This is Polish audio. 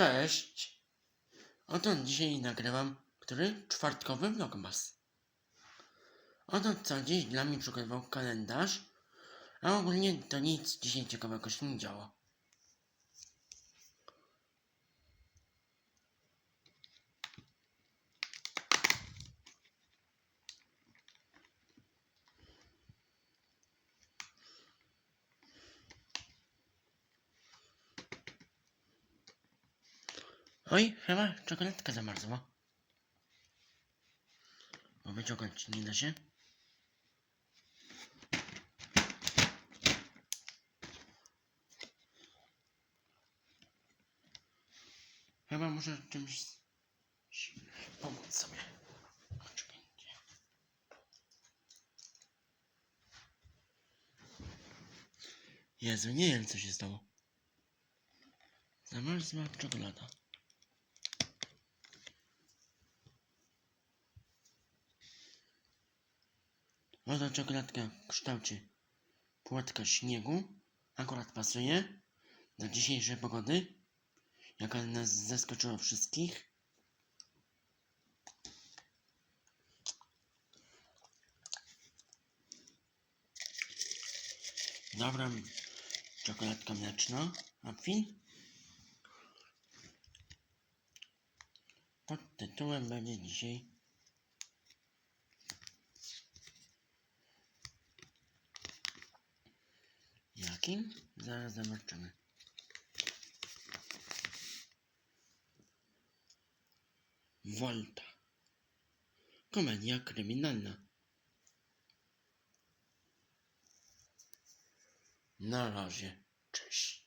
Cześć! Oto dzisiaj nagrywam który? Czwartkowy vlogmas. Oto co dziś dla mnie przygotował kalendarz, a ogólnie to nic dzisiaj ciekawego się nie działo. Oj, chyba czekoladka zamarzła. Bo wyciągać nie da się. Chyba muszę czymś pomóc sobie. Jezu, nie wiem co się stało. Zamarzła czekolada. Oto czekoladka w kształcie płatka śniegu. Akurat pasuje do dzisiejszej pogody, jaka nas zaskoczyła wszystkich. Dobra, czekoladka mleczna, apfel. Pod tytułem będzie dzisiaj Jakim? Zaraz zobaczymy. Volta. Komedia kryminalna. Na razie. Cześć.